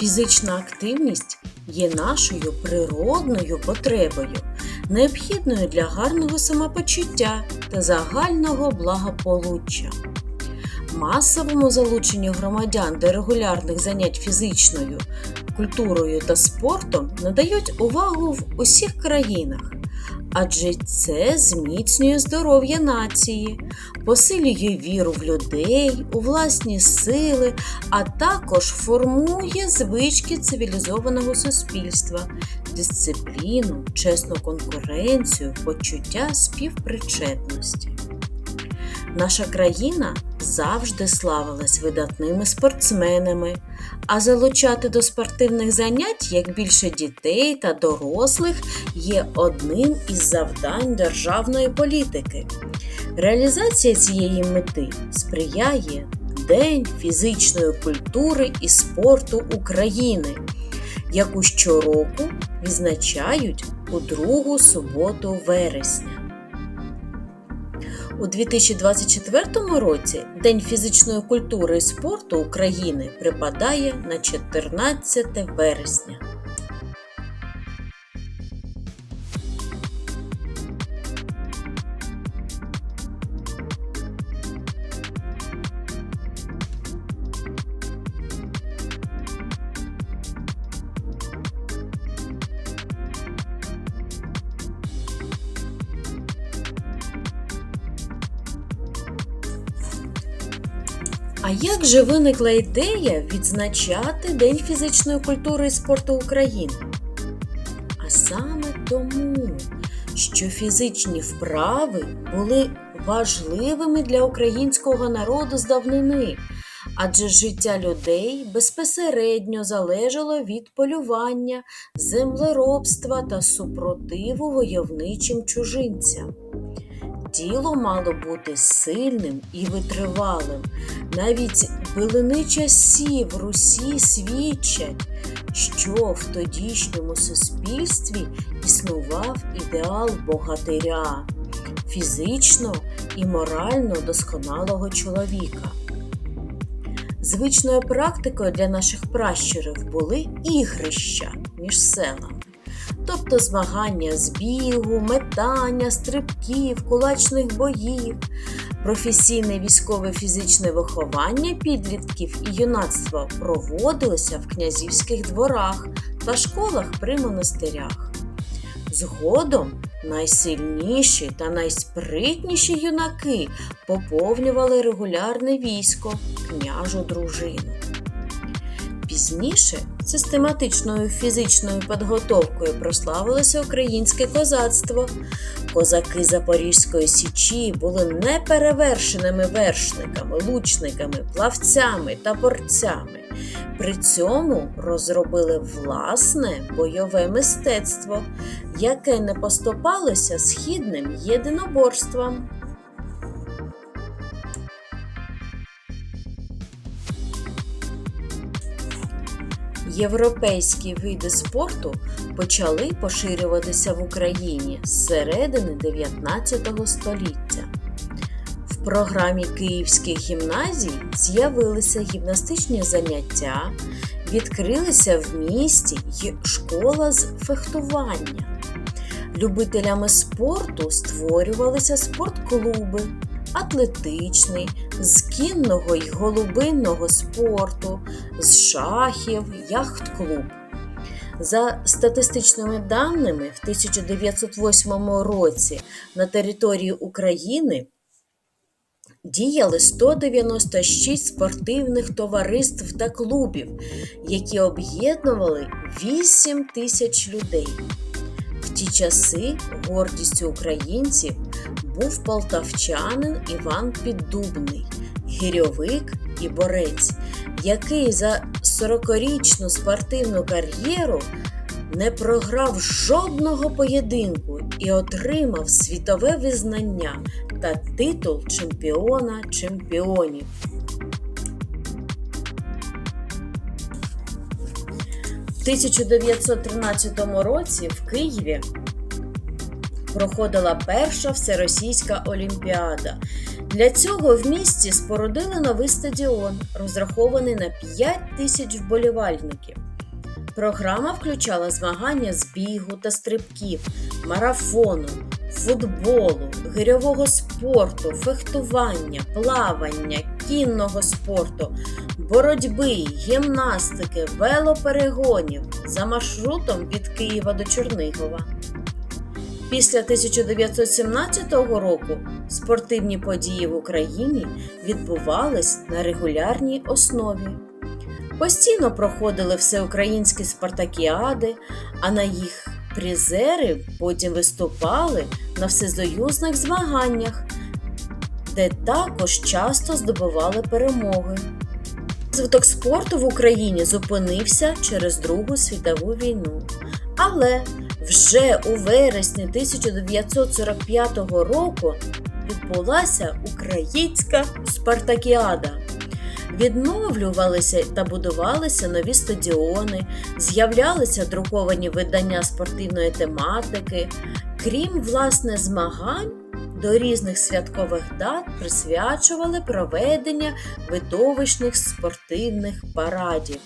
Фізична активність є нашою природною потребою, необхідною для гарного самопочуття та загального благополуччя. Масовому залученню громадян до регулярних занять фізичною культурою та спортом надають увагу в усіх країнах, адже це зміцнює здоров'я нації, посилює віру в людей, у власні сили, а також формує звички цивілізованого суспільства, дисципліну, чесну конкуренцію, почуття співпричетності. Наша країна завжди славилась видатними спортсменами, а залучати до спортивних занять як більше дітей та дорослих є одним із завдань державної політики. Реалізація цієї мети сприяє День фізичної культури і спорту України, яку щороку відзначають у другу суботу вересня. У 2024 році День фізичної культури і спорту України припадає на 14 вересня. А як же виникла ідея відзначати День фізичної культури і спорту України? А саме тому, що фізичні вправи були важливими для українського народу з давнини, адже життя людей безпосередньо залежало від полювання, землеробства та супротиву войовничим чужинцям. Тіло мало бути сильним і витривалим. Навіть билини часів Русі свідчать, що в тодішньому суспільстві існував ідеал богатиря, фізично і морально досконалого чоловіка. Звичною практикою для наших пращурів були ігрища між селами тобто змагання з бігу, метання, стрибків, кулачних боїв, професійне військове фізичне виховання підлітків і юнацтва проводилося в князівських дворах та школах при монастирях. Згодом найсильніші та найспритніші юнаки поповнювали регулярне військо, княжу дружину. Пізніше систематичною фізичною підготовкою прославилося українське козацтво. Козаки Запорізької Січі були неперевершеними вершниками, лучниками, плавцями та борцями. При цьому розробили власне бойове мистецтво, яке не поступалося східним єдиноборствам. Європейські види спорту почали поширюватися в Україні з середини 19 століття. В програмі Київських гімназій з'явилися гімнастичні заняття, відкрилися в місті й школа з фехтування. Любителями спорту створювалися спортклуби атлетичний, з кінного й голубинного спорту, з шахів, яхт-клуб. За статистичними даними, в 1908 році на території України діяли 196 спортивних товариств та клубів, які об'єднували 8 тисяч людей. Ті часи гордістю українців був полтавчанин Іван Піддубний, гірьовик і борець, який за 40-річну спортивну кар'єру не програв жодного поєдинку і отримав світове визнання та титул чемпіона чемпіонів. 1913 році в Києві проходила перша всеросійська олімпіада. Для цього в місті спорудили новий стадіон, розрахований на 5 тисяч вболівальників. Програма включала змагання з бігу та стрибків, марафону, футболу, гирьового спорту, фехтування, плавання, кінного спорту, боротьби, гімнастики, велоперегонів за маршрутом від Києва до Чернигова. Після 1917 року спортивні події в Україні відбувались на регулярній основі. Постійно проходили всеукраїнські спартакіади, а на їх призери потім виступали на всесоюзних змаганнях, де також часто здобували перемоги. Розвиток спорту в Україні зупинився через Другу світову війну. Але вже у вересні 1945 року відбулася українська спартакіада. Відновлювалися та будувалися нові стадіони, з'являлися друковані видання спортивної тематики. Крім власне змагань, до різних святкових дат присвячували проведення видовищних спортивних парадів.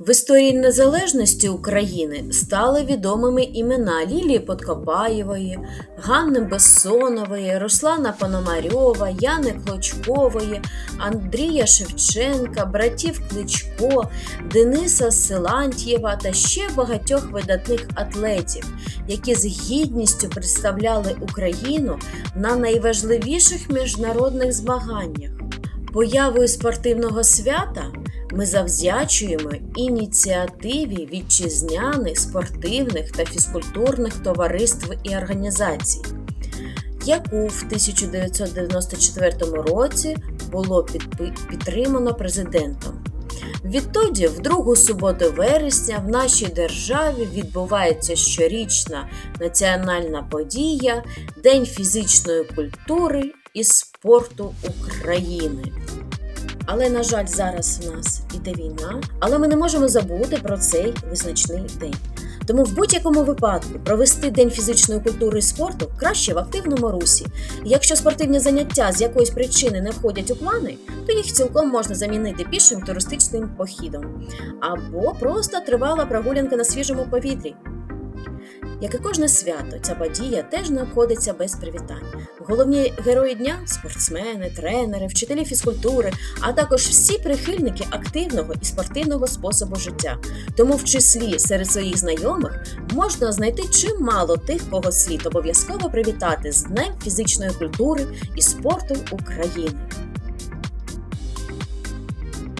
В історії незалежності України стали відомими імена Лілії Подкопаєвої, Ганни Бессонової, Руслана Пономарьова, Яни Клочкової, Андрія Шевченка, братів Кличко, Дениса Силантьєва та ще багатьох видатних атлетів, які з гідністю представляли Україну на найважливіших міжнародних змаганнях. Появою спортивного свята ми завзячуємо ініціативі вітчизняних спортивних та фізкультурних товариств і організацій, яку в 1994 році було підтримано президентом. Відтоді, в другу суботу вересня, в нашій державі відбувається щорічна національна подія День фізичної культури і спорту України. Але, на жаль, зараз в нас іде війна, але ми не можемо забути про цей визначний день. Тому в будь-якому випадку провести день фізичної культури і спорту краще в активному русі. Якщо спортивні заняття з якоїсь причини не входять у плани, то їх цілком можна замінити пішим туристичним похідом або просто тривала прогулянка на свіжому повітрі. Як і кожне свято, ця подія теж не обходиться без привітань. Головні герої дня спортсмени, тренери, вчителі фізкультури, а також всі прихильники активного і спортивного способу життя. Тому в числі серед своїх знайомих можна знайти чимало тих, кого слід обов'язково привітати з Днем фізичної культури і спорту України.